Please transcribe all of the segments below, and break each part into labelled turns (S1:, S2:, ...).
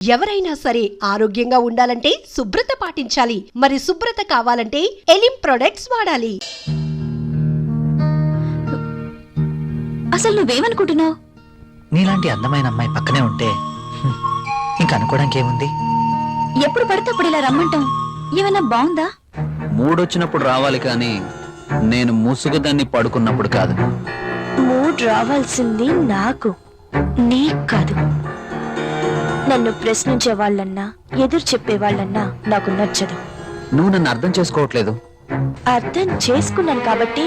S1: ఎవరైనా సరే ఆరోగ్యంగా ఉండాలంటే శుభ్రత పాటించాలి. మరి శుభ్రత కావాలంటే ఎలిం ప్రొడక్ట్స్ వాడాలి.
S2: అసలు నువ్వేమనుకుంటున్నావు?
S3: నీలాంటి అందమైన అమ్మాయి పక్కనే ఉంటే హ్మ్, ఇంక అనుకోవడానికి ఏముంది?
S2: ఎప్పుడు పడితే అప్పుడు ఇలా రమ్మంటాం ఏమైనా బాగుందా?
S4: మూడొచ్చినప్పుడు రావాలి కానీ నేను ముసుగుదాన్ని పడుకున్నప్పుడు కాదు.
S5: మూడ్ రావాల్సింది నాకు నీకు కాదు. నన్ను ప్రశ్నించే వాళ్ళన్నా ఎదురు చెప్పే వాళ్ళన్నా నాకు నచ్చదు.
S4: నువ్వు నన్ను అర్థం చేసుకోవట్లేదు.
S5: అర్థం చేసుకున్నాను కాబట్టి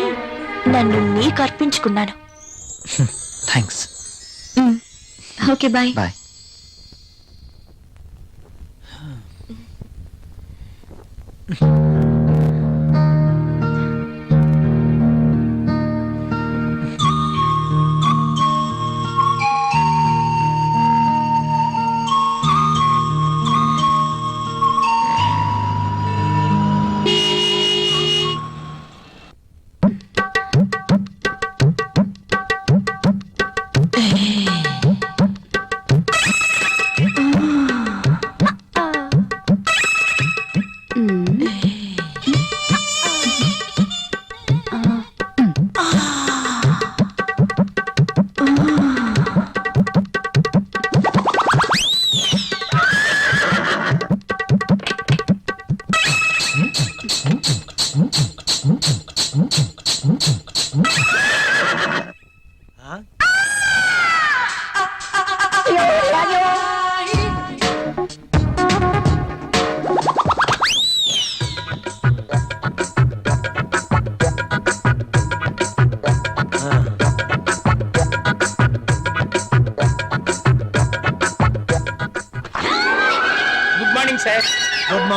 S5: నన్ను నీకు అర్పించుకున్నాను
S3: thanks
S2: okay bye.
S3: Bye
S6: good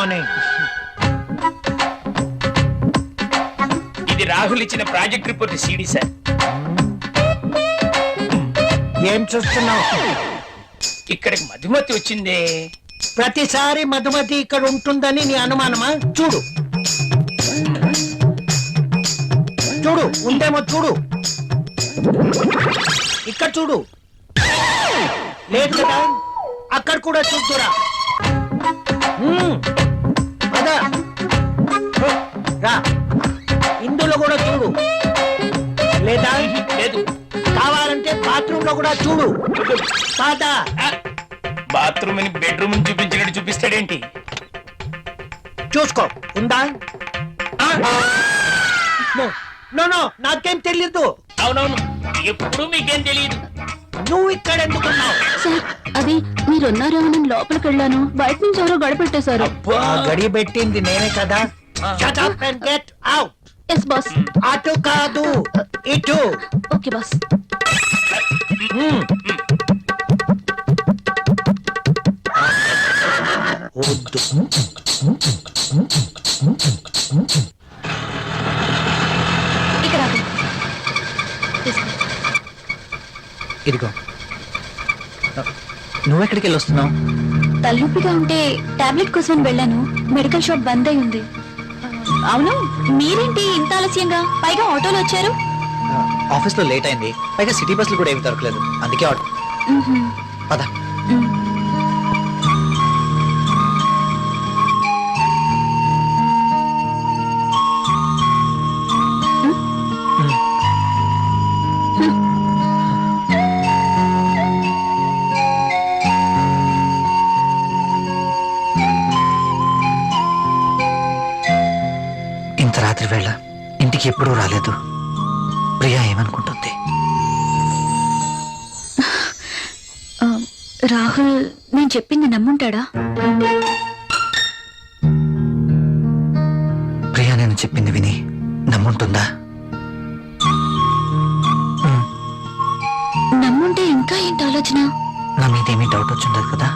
S6: morning ఇది రాహుల్ ఇచ్చిన ప్రాజెక్ట్ రిపోర్ట్ సిడి సార్.
S7: ఏం చూస్తున్నావు?
S6: ఇక్కడికి మధుమతి వచ్చిందే.
S7: ప్రతిసారి మధుమతి ఇక్కడ ఉంటుందని నీ అనుమానమా? చూడు. చూడు ఉందేమో చూడు. ఇక్కడ చూడు. లేదు కదా? అక్కడ కూడా చూద్దురా. హో, రా. ఇందులో కూడా చూడు. లేదా?
S6: లేదు.
S7: కావాలంటే బాత్రూమ్లో కూడా చూడు. కాదా
S6: బాత్రూమ్ని బెడ్రూమ్ చూపించినట్టు చూపిస్తాడేంటి?
S7: చూసుకో. ఉందా? నో నో నాకేం తెలియదు
S6: అవునవును. ఎప్పుడు మీకేం తెలియదు
S7: నువ్వు ఇక్కడ ఎందుకున్నావు
S2: సార్ అది మీరున్నారేమో లోపలికి వెళ్ళాను బయట నుంచి ఎవరో గడపెట్టేశారు
S6: అబ్బా.
S7: గడి పెట్టింది నేనే కదా. Shut up and get out.
S2: Yes boss
S7: అటు కాదు ఇటు.
S2: Okay boss.
S7: వద్దు.
S3: ఇదిగో. నువ్వెక్కడికి వెళ్ళి వస్తున్నావు
S2: తలనొప్పిగా ఉంటే టాబ్లెట్ కోసం వెళ్ళాను. మెడికల్ షాప్ బంద్ అయి ఉంది. అవును మీరేంటి ఇంత ఆలస్యంగా? పైగా ఆటోలో వచ్చారు.
S3: ఆఫీస్లో లేట్ అయింది. పైగా సిటీ బస్సులు కూడా ఏమి దొరకలేదు. అందుకే
S2: మ్మ్హ్మ్.
S3: పద. ఎప్పుడూ రాలేదు. ప్రియా ఏమనుకుంటుంది?
S2: రాహుల్ నేను చెప్పింది నమ్ముంటాడా?
S3: ప్రియా నేను చెప్పింది విని నమ్ముంటుందా?
S2: నమ్ముంటే ఇంకా ఏంటి ఆలోచన?
S3: నా మీదేమీ డౌట్ వచ్చిండదు కదా?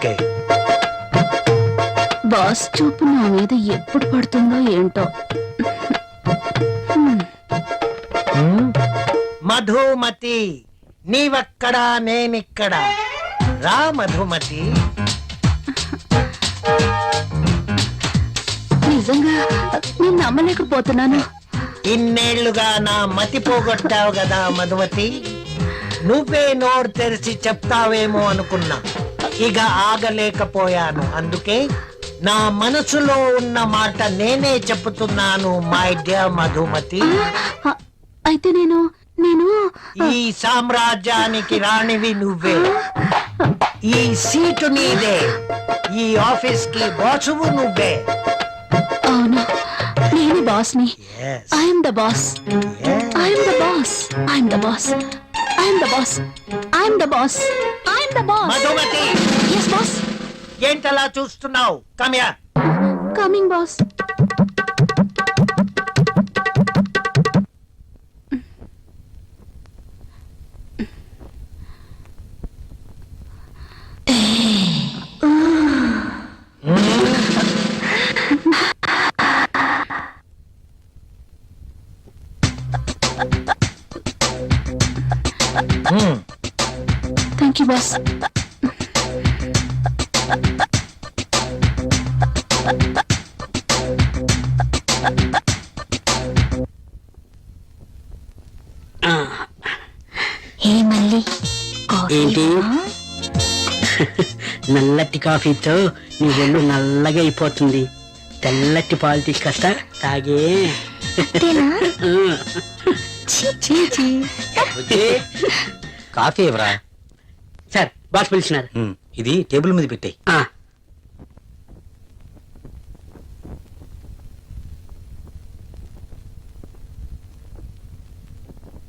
S7: ఓకే.
S2: బాస్ చూపు నా మీద ఎప్పుడు పడుతుందో ఏంటో.
S7: మధుమతి నీవక్కడా నేనిక్కడా. రా మధుమతి.
S2: నిజంగా నేను నమ్మలేకపోతున్నాను.
S7: ఇన్నేళ్ళుగా నా మతి పోగొట్టావు కదా మధుమతి. నువ్వే నోరు తెరిచి చెప్తావేమో అనుకున్నా. ఇక ఆగలేకపోయాను. అందుకే నా మనసులో ఉన్న మాట నేనే చెప్తున్నాను మై డియర్ మధుమతి.
S2: అయితే నేను నేను
S7: ఈ సామ్రాజ్యానికి రాణివి నువ్వే. ఈ సీటు నీదే. ఈ ఆఫీస్కి బాసువు నువ్వే.
S2: అవును నేను బాస్ని.
S7: Yes,
S2: I'm the boss. I'm the boss I'm the boss I'm the boss I'm the boss I'm the boss
S7: Madhumati.
S2: Yes boss
S7: ఏంటలా చూస్తున్నావు? కమ్యా
S2: కమింగ్ బాస్ ఏ మళ్ళీ
S8: ఏంటి? నల్లటి కాఫీతో నీ ఒళ్ళు నల్లగా అయిపోతుంది. తెల్లటి పాలు తీసుకొస్తా తాగే.
S3: కాఫీ ఎవరా
S8: బాస్ పిలిచినారు.
S3: ఇది టేబుల్ మీద పెట్టాయి.
S8: ఆ,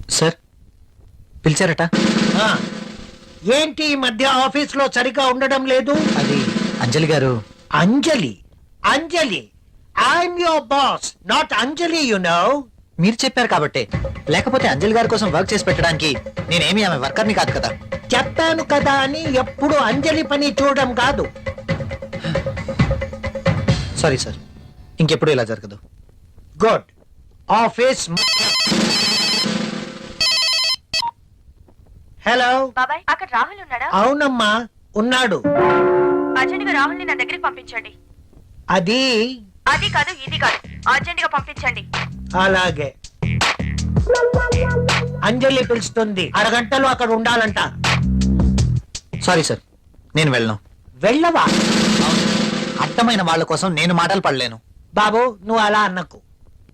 S3: సార్ పిలిచారట.
S7: ఆ, ఏంటి ఈ మధ్య ఆఫీస్లో సరిగా ఉండడం లేదు?
S3: అది అంజలి గారు.
S7: అంజలి? అంజలి. I'm your boss not Anjali you know
S3: మీరు చెప్పారు కాబట్టే. లేకపోతే అంజలి గారి కోసం వర్క్ చేసి పెట్టడానికి నేనేమి ఆమె వర్కర్ని కాదు కదా.
S7: చెప్పాను కదా అని ఎప్పుడు అంజలి పని చూడడం కాదు.
S3: సారీ సార్ ఇంకెప్పుడు ఇలా జరగదు.
S7: గుడ్ ఆఫీస్ హలో
S5: బాబాయ్ అక్కడ రాహుల్ ఉన్నాడా?
S7: అవునమ్మా ఉన్నాడు.
S5: అర్జెంట్గా రాహుల్ని నా దగ్గరికి పంపించండి.
S7: అది
S5: అది కాదు ఇది కాదు. అర్జెంట్గా పంపించండి.
S7: అలాగే. అంజలి పిలుస్తుంది. అరగంటలో అక్కడ ఉండాలంట.
S3: సారీ సార్ నేను వెళ్ళను.
S7: వెళ్ళవా?
S3: అర్థమైన వాళ్ళ కోసం నేను మాటలు పడలేను.
S7: బాబు నువ్వు అలా అన్నకు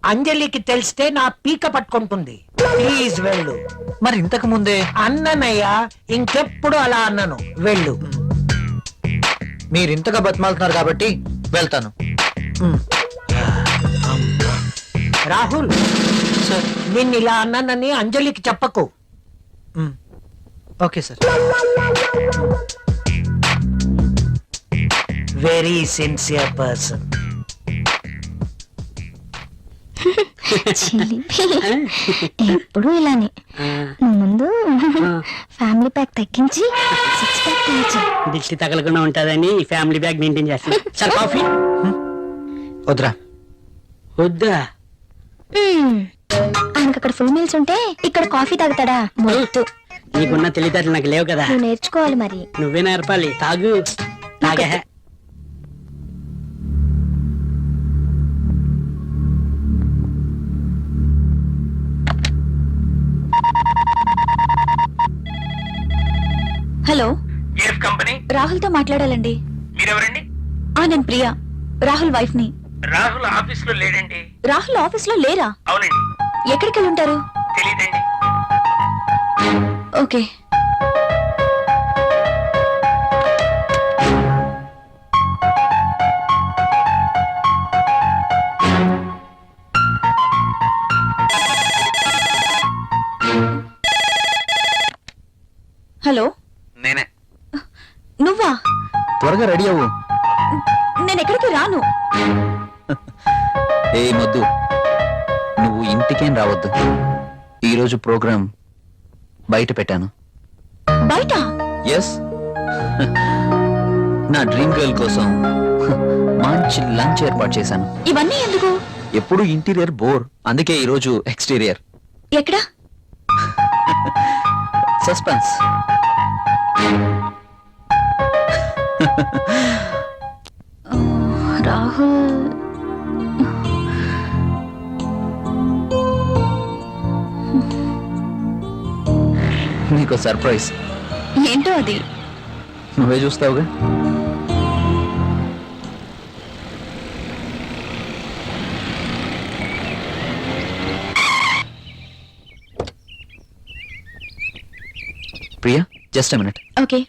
S7: అంజలికి తెలిస్తే నా పీక పట్టుకుంటుంది. ప్లీజ్ వెళ్ళు.
S3: మరి ఇంతకు ముందే?
S7: అన్ననయ్య ఇంకెప్పుడు అలా అన్నను. వెళ్ళు.
S3: మీరు ఇంతగా బతిమాలుతున్నారు కాబట్టి వెళ్తాను.
S7: రాహుల్
S3: సార్.
S7: నిన్ను ఇలా అన్నానని అంజలికి చెప్పకు.
S3: Okay sir.
S7: Very sincere person
S2: ఎప్పుడు ఇలానే. ముందు ఫ్యామిలీ ప్యాక్ తగ్గించి సిక్స్ ప్యాక్
S8: దిష్టి తగలకుండా ఉంటుందని ఫ్యామిలీ బ్యాగ్ మెయింటైన్ చేస్తాను సార్ కాఫీ?
S3: వద్దురా.
S8: వద్దా?
S2: అక్కడ ఫుల్ మీల్స్ ఉంటే ఇక్కడ కాఫీ తాగుతాడా? మొద్దు.
S8: నీకున్న తెలివితేటలు నాకు లేవు కదా.
S2: నువ్వు నేర్చుకోవాలి మరి.
S8: నువ్వే నేర్పాలి. తాగు. తాగే
S2: హలో.
S6: కంపెనీ
S2: రాహుల్తో మాట్లాడాలండి.
S6: మీరెవరండి?
S2: ఆ నేను ప్రియా. రాహుల్ వైఫ్ని
S6: రాహుల్ ఆఫీస్లో లేడండి.
S2: రాహుల్ ఆఫీస్లో లేరా?
S6: అవునండి.
S2: ఎక్కడికి వెళ్ళి ఉంటారు
S6: తెలియదండి
S2: ఓకే. హలో?
S6: నేనే.
S2: నువ్వా?
S4: త్వరగా రెడీ అవ్వు.
S2: నేను ఎక్కడికి రాను?
S4: ఏ మొద్దు నువ్వు ఇంటికేం రావద్దు. ఈరోజు ప్రోగ్రాం బయట పెట్టాను.
S2: బయట?
S4: ఎస్ నా డ్రీమ్ గర్ల్ కోసం మంచి లంచ్ ఏర్పాటు చేశాను.
S2: ఇవన్నీ ఎందుకు?
S4: ఎప్పుడు ఇంటీరియర్ బోర్ అందుకే ఈరోజు ఎక్స్టీరియర్.
S2: ఎక్కడా?
S4: సస్పెన్స్.
S2: రాహుల్.
S4: నీకు సర్ప్రైజ్.
S2: ఏంటో అది?
S4: నువ్వే చూస్తావుగా? Priya just minute
S2: okay.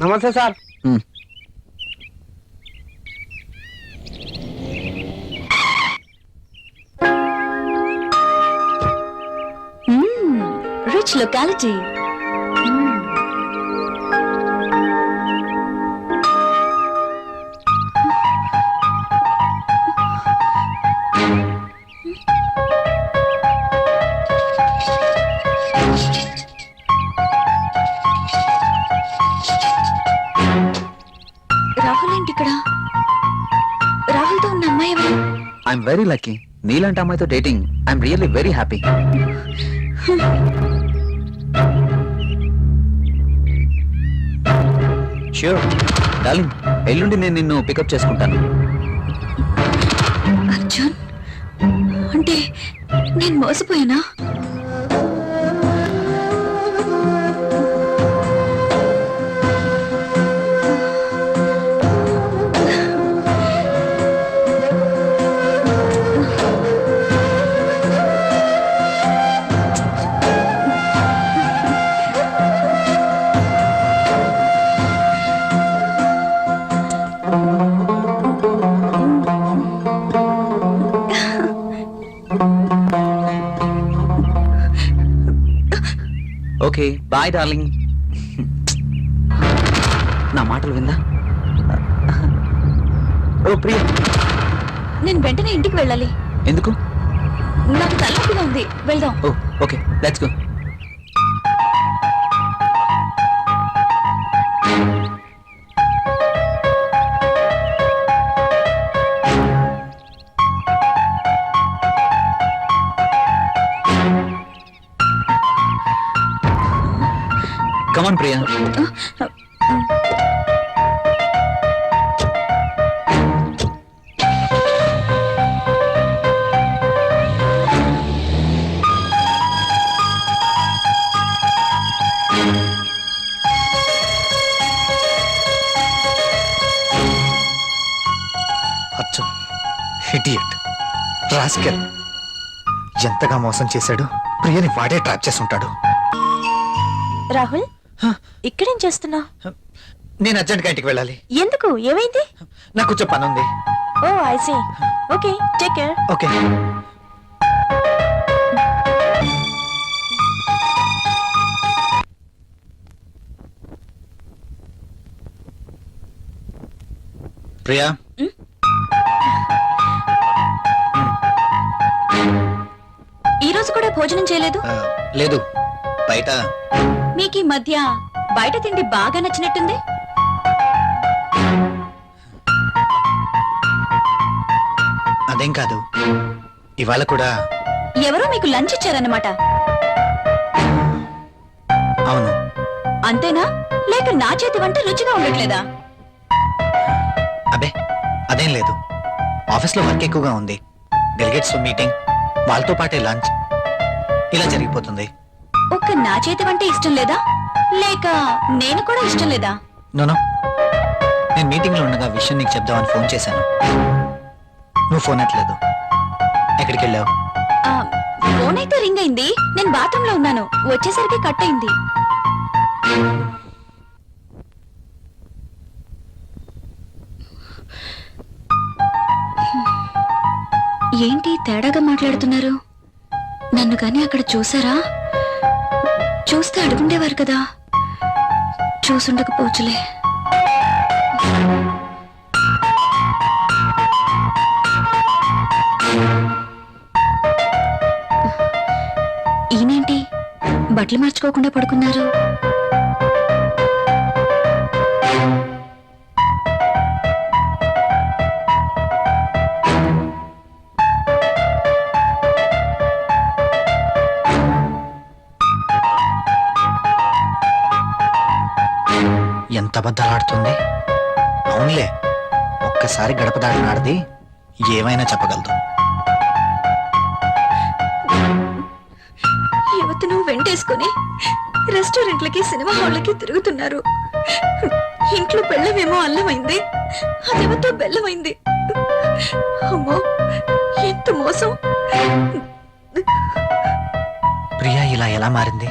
S7: నమస్తే సార్.
S2: రిచ్ లొకాలిటీ రాహుల్ ఏంటి ఇక్కడ? రాహుల్తో ఉన్న అమ్మాయి ఎవరు?
S4: ఐఎమ్ వెరీ లక్కీ నీలాంటి అమ్మాయితో dating I'm really very happy sure darling ఎల్లుండి నేను నిన్ను పికప్ చేసుకుంటాను.
S2: అర్జున్? అంటే నేను మోసపోయానా?
S4: Okay bye darling. నా మాటలు విందా? ఓ ప్రియ.
S2: నేను వెంటనే ఇంటికి వెళ్ళాలి.
S4: ఎందుకు?
S2: నాకు తలనొప్పిగా ఉంది. వెళ్దాం.
S4: Oh okay let's go.
S3: అచ్చం హిడియట్ రాస్కెల్. ఎంతగా మోసం చేశాడు? ప్రియని వాడే ట్రాప్ చేసి ఉంటాడు.
S5: రాహుల్? ఇక్కడేం చేస్తున్నా?
S3: నేను అర్జెంట్గా ఇంటికి వెళ్ళాలి.
S5: ఎందుకు? ఏమైంది?
S3: నాకు కొంచెం పని ఉంది.
S5: Oh I see okay take care
S3: okay Priya.
S2: ఈ రోజు కూడా భోజనం చేయలేదు?
S3: లేదు. బయట.
S2: మీకు ఈ మధ్య బయట తిండి బాగా నచ్చినట్టుంది.
S3: అదేం కాదు. ఇవాళ కూడా
S2: ఎవరో మీకు లంచ్ ఇచ్చారన్నమాట.
S3: అవును.
S2: అంతేనా? లేక నా చేతి వంట రుచిగా ఉండట్లేదా?
S3: అబే అదేం లేదు. ఆఫీస్లో వర్క్ ఎక్కువగా ఉంది. డెలిగేట్స్ మీటింగ్ వాళ్ళతో పాటే లంచ్. ఇలా జరిగిపోతుంది.
S2: ఒక్క నా చేతి వంట ఇష్టం లేదా? లేక నేను కూడా ఇష్టం లేదా?
S3: నోనో నేను మీటింగ్లో ఉండగా విషయం నీకు చెప్దామని ఫోన్ చేశాను. నువ్వు ఫోన్ ఎత్తలేదు. ఎక్కడికి వెళ్ళావు?
S2: ఆ, ఫోన్ అయితే రింగ్ అయింది. నేను బాత్రూమ్లో ఉన్నాను. వచ్చేసరికి కట్ అయింది. ఏంటి తేడాగా మాట్లాడుతున్నారు? నన్ను కానీ అక్కడ చూసారా? చూస్తే అడుగుండేవారు కదా. చూసుండకపోవచ్చులే. ఈయనేంటి? బట్టలు మార్చుకోకుండా పడుకున్నారు.
S3: కొత్త అబద్ధాలు ఆడుతుంది అవునులే. ఒక్కసారి గడప దాడిన ఆడది ఏమైనా చెప్పగలదు.
S2: యువతను వెంటేసుకుని రెస్టారెంట్లకి సినిమా హాళ్ళకి తిరుగుతున్నారు. ఇంట్లో బెల్లమేమో అల్లమైంది. అదేమతో బెల్లమైంది. అమ్మో ఎంత మోసం.
S3: ప్రియా ఇలా ఎలా మారింది?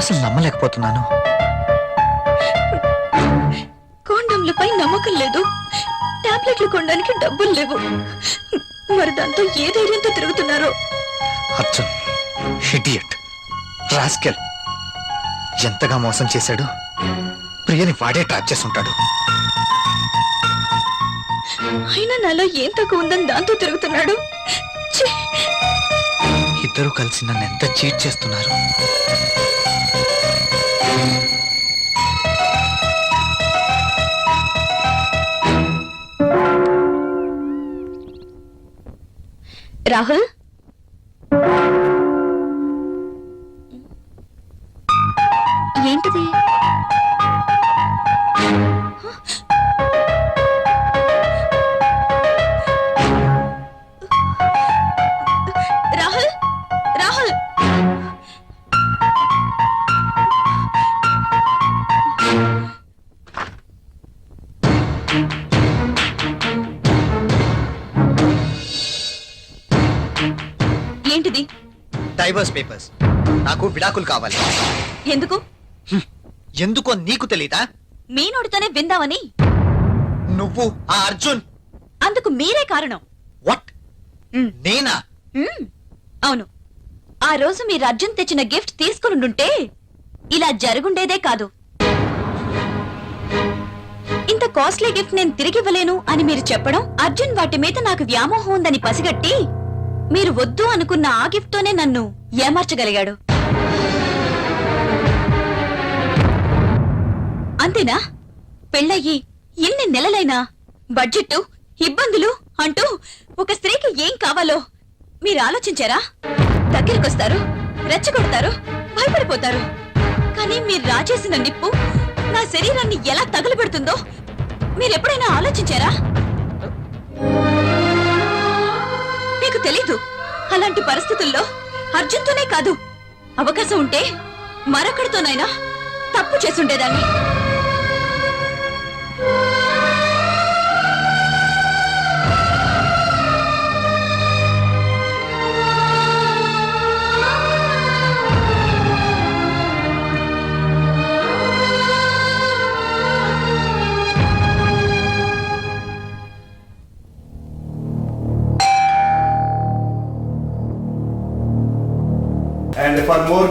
S3: అసలు నమ్మలేకపోతున్నాను.
S2: కాండంలపై నమ్మకం లేదు. టాబ్లెట్లు కొనడానికి డబ్బులు లేవు. మరి దాంతో ఏ ధైర్యంతో తిరుగుతున్నారో?
S3: అర్జున్ హిడియట్ రాస్కెల్ ఎంతగా మోసం చేశాడు? ప్రియని వాడే ట్రాప్ చేసుంటాడు
S2: అయినా నాలో ఏం తక్కువ ఉందని దాంతో తిరుగుతున్నాడు!
S3: ఇద్దరు కలిసి నన్ను ఎంత చీట్ చేస్తున్నారు?
S2: రాహుల్?
S3: పేపర్స్ నాకు విడాకులు కావాలి.
S2: ఎందుకు?
S3: ఎందుకో నీకు తెలీదా?
S2: మీ నోటితోనే విందామని.
S3: నువ్వు ఆ అర్జున్.
S2: అందుకు మీరే కారణం.
S3: వాట్. నేనా.
S2: అవును. ఆ రోజు మీరు అర్జున్ తెచ్చిన గిఫ్ట్ తీసుకునుంటే ఇలా జరుగుండేదే కాదు. ఇంత కాస్ట్లీ గిఫ్ట్ నేను తిరిగివ్వలేను అని మీరు చెప్పడం అర్జున్ వాటి మీద నాకు వ్యామోహం ఉందని పసిగట్టి మీరు వద్దు అనుకున్న ఆ గిఫ్ట్ తోనే నన్ను ఏమార్చగలిగాడు అంతేనా? పెళ్ళయ్యి ఎన్ని నెలలైనా బడ్జెట్ ఇబ్బందులు అంటూ ఒక స్త్రీకి ఏం కావాలో మీరు ఆలోచించారా? దగ్గరికొస్తారు రెచ్చగొడతారు భయపడిపోతారు. కానీ మీరు రాచేసిన నిప్పు నా శరీరాన్ని ఎలా తగులబెడుతుందో మీరెప్పుడైనా ఆలోచించారా? మీకు తెలీదు. అలాంటి పరిస్థితుల్లో అర్జున్తోనే కాదు. అవకాశం ఉంటే మరొకడితోనైనా తప్పు చేసుండేదాన్ని